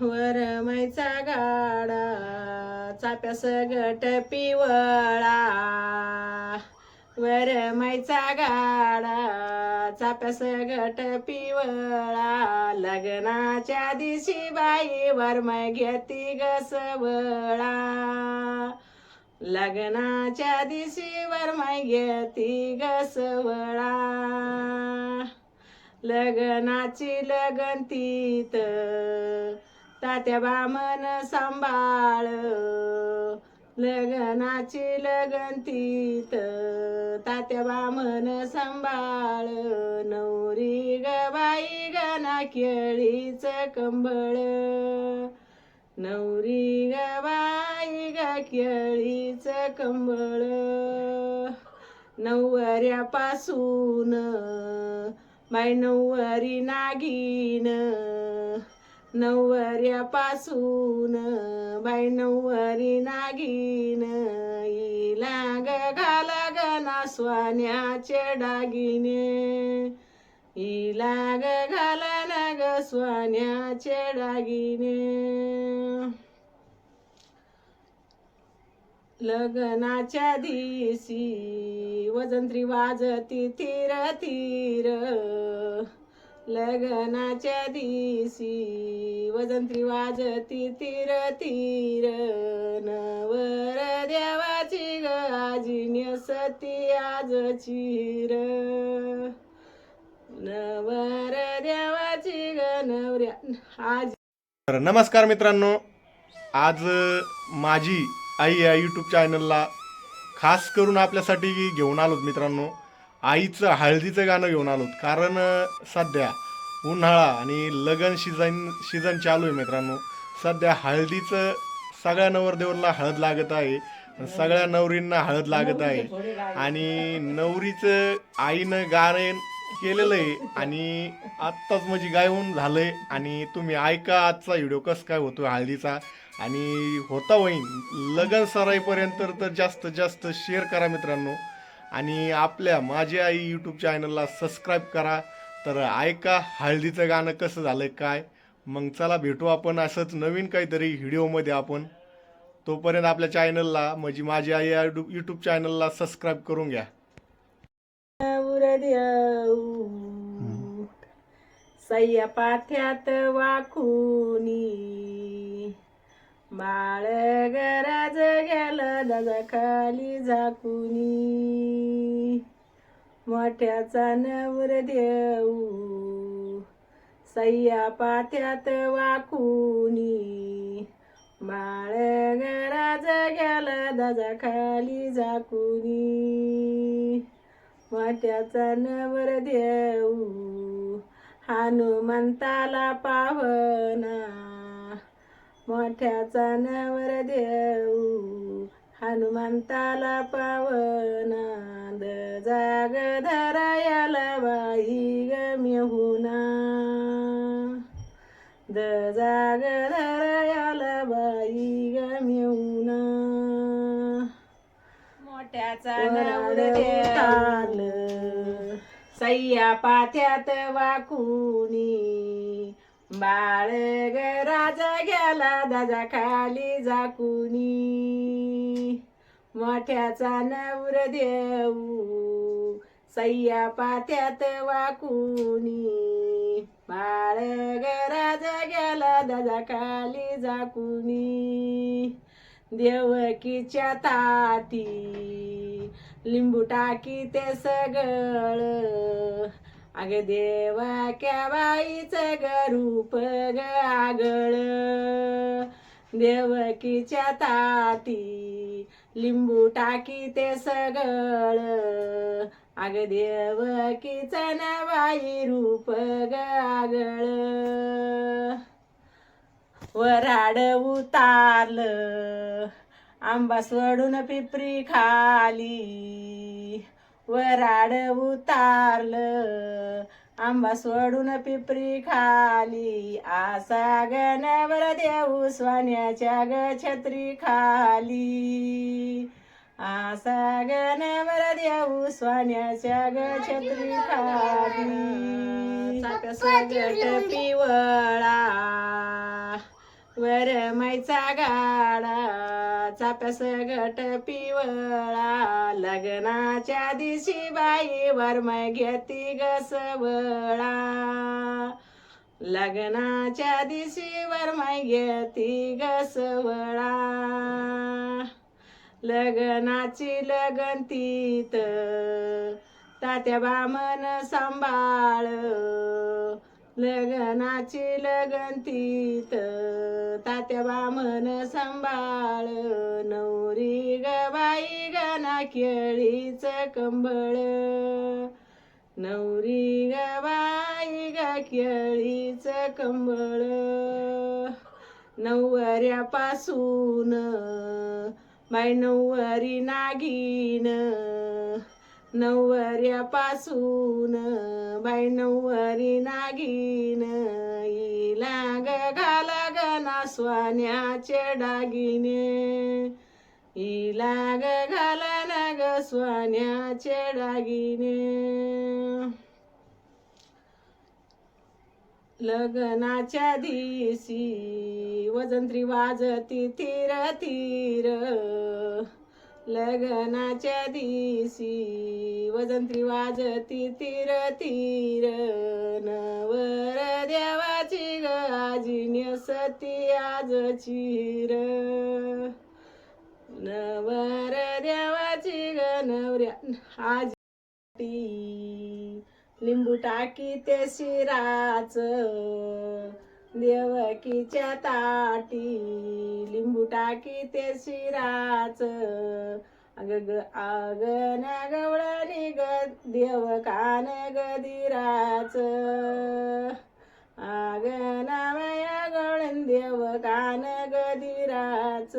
वरमयचा गाडा चाप्या गट पिवळा. वरमयचा गाडा चाप्या सगट पिवळा. लग्नाच्या दिवशी बाई वरमाई घेती गसवळा लग्नाच्या दिवशी वरमय घेती गसवळा लग्नाची लगनतीत तात्या बामन सांभाळ. लग्नाची लगनतीत तात्या बामन सांभाळ. नवरी ग बाई गना केळीच कंबळ. नवरी ग बाई ग केळीच कंबळ. नवऱ्यापासून बाई नवरी नागीन. नवऱ्यापासून बाई नवरी नागिन इला ग घाला गना स्वान्याचे डागिने इला ग घाला ना ग स्वान्याचे डागिने लग्नाच्या दिसी वजंत्री वाजती थिर थिर लग्नाच्या दिसी वजंत्री वाजती तीर तीर नवर देवाची गाजिन्य सती आज चिर. नवर देवाची ग नवऱ्या आज तर नमस्कार मित्रांनो आज माझी आई या यूट्यूब चॅनलला खास करून आपल्यासाठी घेऊन आलोत मित्रांनो. आईचं हळदीचं गाणं घेऊन आलोत. कारण सध्या उन्हाळा आणि लगन सीझन सीझन चालू आहे मित्रांनो. सध्या हळदीचं सगळ्या नवरदेवरला हळद लागत आहे. सगळ्या नवरींना हळद लागत आहे. आणि नवरीचं आईनं गाणं केलेलं आहे. आणि आत्ताच म्हणजे गायवून आहे आणि तुम्ही ऐका आजचा व्हिडिओ कसं काय होतो हळदीचा. आणि होता होईन लगन सराईपर्यंत तर जास्तीत जास्त शेअर करा मित्रांनो. आणि आपल्या माझी आई यूट्यूब चॅनलला सबस्क्राईब करा. तर ऐका हळदीचं गाणं कसं झालं काय? मग चला भेटू आपण असंच नवीन काहीतरी व्हिडिओमध्ये आपण. तोपर्यंत आपल्या चॅनलला म्हणजे माझी आई यूट्यूब चॅनलला सबस्क्राईब करून घ्या. उर देऊ सय्या पाथ्यात वाकुनी बाळ गराज गेलं दादा खाली झाकुनी. मोठ्याचा नवर देऊ सय्या पाथ्यात वाकुनी. बाळ गराज गेलं दादा खाली झाकुनी. मोठ्याचा नवर देऊ हनुमंताला पावना मोठ्याचा नवर देऊ. हनुमंताला पावना द जाग धरायाला बाई मेहुना. द जाग धरायाला बाई मेहुना. मोठ्याचा नवर देव सय्या पाथ्यात वाकुनी. बाळ ग राजा गेला दादा खाली जाकुनी मोठ्याचा नवर देऊ सय्या पाथ्यात वाकुनी. बाळ ग राजा गेला दादा खाली जाकुनी देवकीच्या ताटी लिंबू टाकी ते सगळ. अग देवाक्या बाईचं ग रूप ग आगळ. देवकीच्या ताटी लिंबू टाकी ते सगळ. अग देवकीचं ना बाई रूप ग आगळ. वराड उतारलं आंबा सोडून पिपरी खाली. वराड उतारलं. आंबा सोडून पिपरी खाली. आसा गणवर देऊ स्वान्याच्या ग छत्री खाली. आसा गणवर देऊ स्वान्याच्या ग छत्री खाली. सगट पिवळा. वर मैचा गाडा. चाप्यास घट पिवळा. लग्नाच्या दिवशी बाईवर वरमाय घेती गसवळा लग्नाच्या दिवशी वरमाय घेती गसवळा लग्नाची लगनतीत तात्या बामन सांभाळ. लग्नाची लगनतीत तात्या बामन सांभाळ. नवरी ग केळीच कंबळ. नवरी ग ग केळीच कंबळ. नवऱ्यापासून बाय नवरी नागिन. नवऱ्यापासून बाय नवरी नागिन. इलाग ग घाला गना स्वान्याचे डागिने इलाग ग घाला स्वान्याचे डागिने लग्नाच्या दिसी वजंत्री वाजती थिर थिर लग्नाच्या दिसी वजंत्री वाजती थिर तीर. नवर देवाची गाजिन्य सती आज चिर. नवर नवऱ्या आज लिंबू टाकी ते शिराच देवकीच्या ताटी. लिंबू टाकी ते शिराच अग ग न गवळणी ग देव कान गदिराच आगन माया गवळण देव कान गदिराच.